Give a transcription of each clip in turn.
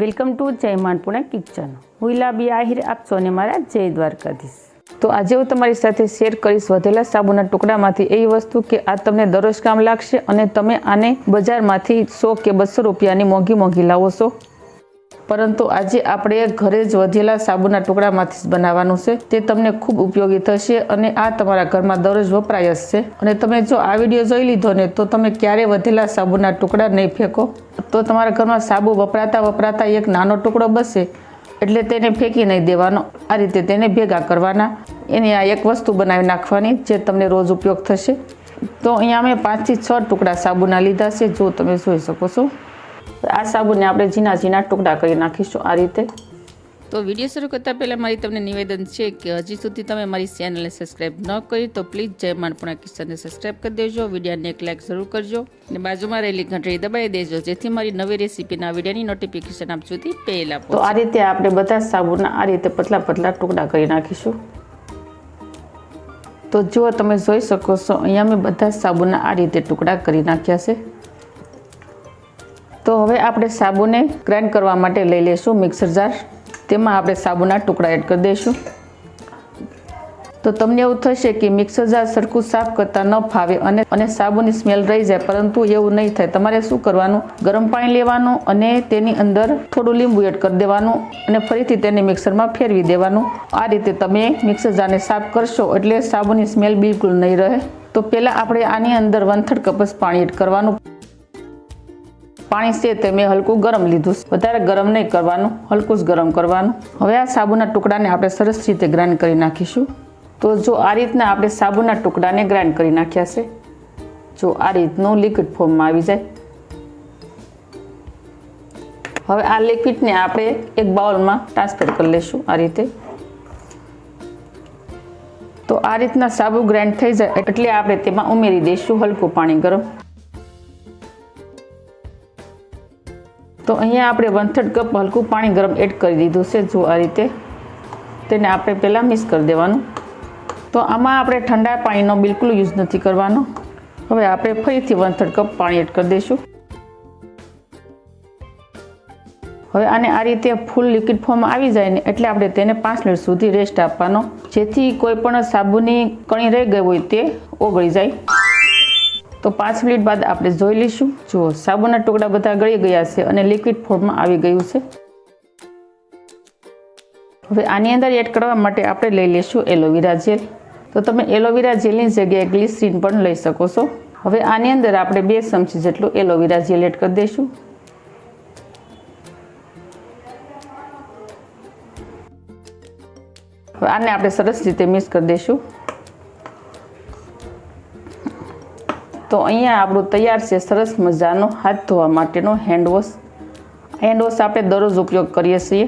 Welcome to જય માનપુણા kitchen. હું ઇલાબી આહિર, આપ સૌને મારા જય દ્વારકાધીશ. તો આજે હું તમારી સાથે શેર કરીશ વધેલા સાબુના ટુકડામાંથી એવી વસ્તુ કે આ તમને દરરોજ કામ લાગશે અને તમે આને બજારમાંથી સો કે બસો રૂપિયાની મોંઘી મોંઘી લાવો છો. પરંતુ આજે આપણે ઘરે જ વધેલા સાબુના ટુકડામાંથી જ બનાવવાનું છે. તે તમને ખૂબ ઉપયોગી થશે અને આ તમારા ઘરમાં દરરોજ વપરાય છે. અને તમે જો આ વીડિયો જોઈ લીધો ને, તો તમે ક્યારે વધેલા સાબુના ટુકડા નહીં ફેંકો? તો તમારા ઘરમાં સાબુ વપરાતા વપરાતા એક નાનો ટુકડો બસે, એટલે તેને ફેંકી નહીં દેવાનો. આ રીતે તેને ભેગા કરવાના. એની આ એક વસ્તુ બનાવી નાખવાની, જે તમને રોજ ઉપયોગ થશે. તો અહીંયા અમે પાંચથી છ ટુકડા સાબુના લીધા છે, જો તમે જોઈ શકો છો. આ સાબુને આપણે ઝીણા ઝીણા ટુકડા કરી નાખીશું આ રીતે. તો વીડિયો શરૂ કરતાં પહેલાં મારી તમને નિવેદન છે કે હજી સુધી તમે મારી ચેનલને સબસ્ક્રાઇબ ન કરી તો પ્લીઝ જય માનપુણા કિસ્સાને સબસ્ક્રાઈબ કરી દેજો વિડીયોને એક લાઇક જરૂર કરજો અને બાજુમાં રહેલી ઘંટડી દબાવી દેજો જેથી મારી નવી રેસીપીના વિડીયોની નોટિફિકેશન આપ સુધી પહેલાં તો આ રીતે આપણે બધા સાબુના આ રીતે પતલા પતલા ટુકડા કરી નાખીશું. તો જો તમે જોઈ શકો છો અહીંયા મેં બધા સાબુના આ રીતે ટુકડા કરી નાખ્યા છે. તો હવે આપણે સાબુને ગ્રાઇન્ડ કરવા માટે લઈ લઈશું મિક્સર જાર. તેમાં આપણે સાબુના ટુકડા એડ કરી દઈશું. તો તમને એવું થશે કે મિક્સર જાર સરખું સાફ કરતાં ન ફાવે અને અને સાબુની સ્મેલ રહી જાય, પરંતુ એવું નહીં થાય. તમારે શું કરવાનું? ગરમ પાણી લેવાનું અને તેની અંદર થોડું લીંબુ એડ કરી દેવાનું અને ફરીથી તેને મિક્સરમાં ફેરવી દેવાનું. આ રીતે તમે મિક્સર જારને સાફ કરશો એટલે સાબુની સ્મેલ બિલકુલ નહીં રહે. તો પહેલાં આપણે આની અંદર વન થર્ડ કપસ પાણી એડ કરવાનું. પાણી છે તે મેં હલકું ગરમ લીધું વધારે ગરમ નહીં કરવાનું, હલકું જ ગરમ કરવાનું. હવે આ સાબુના ટુકડાને આપણે સરસ રીતે ગ્રાઇન્ડ કરી નાખીશું. તો જો આ રીતના આપણે સાબુના ટુકડાને ગ્રાઇન્ડ કરી નાખ્યા છે, જો આ રીતનું લિક્વિડ ફોર્મમાં આવી જાય. હવે આ લિક્વિડને આપણે એક બાઉલમાં ટ્રાન્સફર કરી લઈશું આ રીતે. તો આ રીતના સાબુ ગ્રાઇન્ડ થઈ જાય એટલે આપણે તેમાં ઉમેરી દઈશું હલકું પાણી ગરમ. તો અહીંયા આપણે વન થર્ડ કપ હલકું પાણી ગરમ એડ કરી દીધું છે, જો આ રીતે તેને આપણે પહેલાં મિક્સ કરી દેવાનું. તો આમાં આપણે ઠંડા પાણીનો બિલકુલ યુઝ નથી કરવાનો. હવે આપણે ફરીથી વન થર્ડ કપ પાણી એડ કરી દઈશું. હવે આને આ રીતે ફૂલ લિક્વિડ ફોર્મ આવી જાય ને એટલે આપણે તેને પાંચ મિનિટ સુધી રેસ્ટ આપવાનો. જેથી કોઈ પણ સાબુની કણી રહી ગઈ હોય તે ઓગળી જાય. તો પાંચ મિનિટ બાદ આપણે જોઈ લઈશું. જુઓ, સાબુના ટુકડા બધા ગળી ગયા છે અને લિક્વિડ ફોર્મમાં આવી ગયું છે. હવે આની અંદર એડ કરવા માટે આપણે લઈ લઈશું એલોવેરા જેલ તો તમે એલોવેરા જેલની જગ્યાએ ગ્લિસરીન પણ લઈ શકો છો. હવે આની અંદર આપણે બે ચમચી જેટલું એલોવેરા જેલ એડ કરી દઈશું. આને આપણે સરસ રીતે મિક્સ કરી દઈશું. તો અહીંયા આપણું તૈયાર છે સરસ મજાનો હાથ ધોવા માટેનો હેન્ડવોશ હેન્ડવોશ આપણે દરરોજ ઉપયોગ કરીએ છીએ.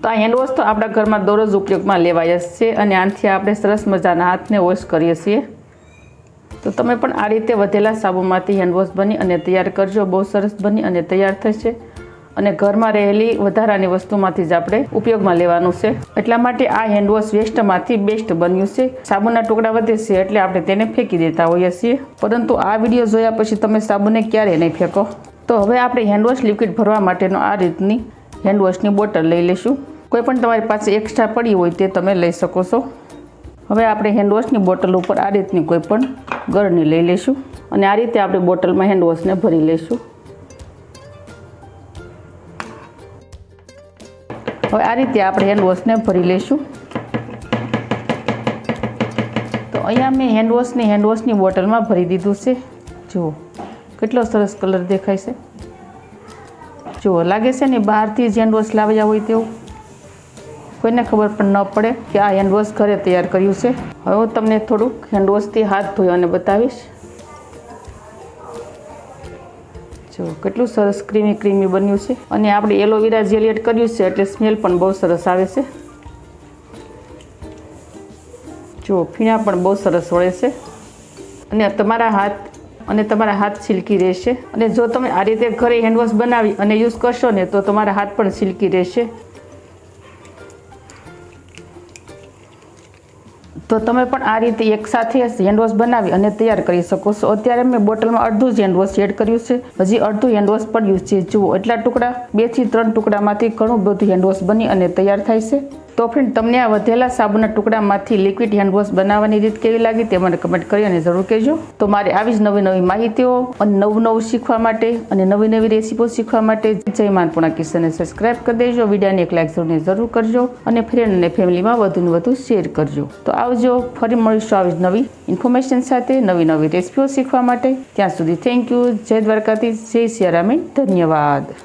તો આ હેન્ડવોશ તો આપણા ઘરમાં દરરોજ ઉપયોગમાં લેવાય જ છે અને આનાથી આપણે સરસ મજાના હાથને વોશ કરીએ છીએ. તો તમે પણ આ રીતે વધેલા સાબુમાંથી હેન્ડવોશ બની અને તૈયાર કરજો. બહુ સરસ બની અને તૈયાર થશે. અને ઘરમાં રહેલી વધારાની વસ્તુમાંથી જ આપણે ઉપયોગમાં લેવાનું છે. એટલા માટે આ હેન્ડવોશ વેસ્ટમાંથી બેસ્ટ બન્યું છે. સાબુના ટુકડા વધે છે એટલે આપણે તેને ફેંકી દેતા હોઈએ છીએ. પરંતુ આ વીડિયો જોયા પછી તમે સાબુને ક્યારેય નહીં ફેંકો? તો હવે આપણે હેન્ડવોશ લિક્વિડ ભરવા માટેનો આ રીતની હેન્ડવોશની બોટલ લઈ લઈશું. કોઈ પણ તમારી પાસે એક્સ્ટ્રા પડી હોય તે તમે લઈ શકો છો. હવે આપણે હેન્ડવોશની બોટલ ઉપર આ રીતની કોઈ પણ ગળણી લઈ લઈશું. અને આ રીતે આપણે બોટલમાં હેન્ડવોશને ભરી લઈશું. હવે આ રીતે આપણે હેન્ડવોશને ભરી લઈશું. તો અહીંયા મેં હેન્ડવોશને હેન્ડવોશની બોટલમાં ભરી દીધું છે. જુઓ, કેટલો સરસ કલર દેખાય છે. જુઓ, લાગે છે ને બહારથી જ હેન્ડવોશ લાવ્યા હોય તેવું. કોઈને ખબર પણ ન પડે કે આ હેન્ડવોશ ઘરે તૈયાર કર્યું છે. હવે હું તમને થોડુંક હેન્ડવોશથી હાથ ધોયો અને બતાવીશ. જો કેટલું સરસ ક્રીમી ક્રીમી બન્યું છે. અને આપણે એલોવેરા જેલ એડ કર્યું છે, એટલે સ્મેલ પણ બહુ સરસ આવે છે. જો ફીણા પણ બહુ સરસ વળે છે. અને તમારા હાથ, અને તમારા હાથ સિલ્કી રહેશે. અને જો તમે આ રીતે ઘરે હેન્ડવોશ બનાવી અને યુઝ કરશો ને, તો તમારા હાથ પણ સિલ્કી રહેશે. તો તમે પણ આ રીતે એકસાથે હેન્ડવોશ બનાવી અને તૈયાર કરી શકો છો. અત્યારે મેં બોટલમાં અડધું જ હેન્ડવોશ એડ કર્યું છે. હજી અડધું હેન્ડવોશ પડ્યું છે. જુઓ, એટલા ટુકડા બેથી ત્રણ ટુકડામાંથી ઘણું બધું હેન્ડવોશ બની અને તૈયાર થાય છે. તો ફ્રેન્ડ તમને આ વધેલા સાબુના ટુકડામાંથી લિક્વિડ હેન્ડવોશ બનાવવાની રીત કેવી લાગી તે મને કમેન્ટ કરી અને જરૂર કહેજો. તો મારે આવી જ નવી નવી માહિતીઓ અને નવું નવું શીખવા માટે અને નવી નવી રેસીપીઓ શીખવા માટે જય માનપુણા કિશનને સબસ્ક્રાઇબ કરી દેજો, વિડીયાને એક લાઈક જરૂર જરૂર કરજો અને ફ્રેન્ડ અને ફેમિલીમાં વધુને વધુ શેર કરજો. તો આવજો, ફરી મળીશું આવી જ નવી ઇન્ફોર્મેશન સાથે નવી નવી રેસીપીઓ શીખવા માટે. ત્યાં સુધી થેન્ક યુ જય દ્વારકાથી જય સિયારામી, ધન્યવાદ.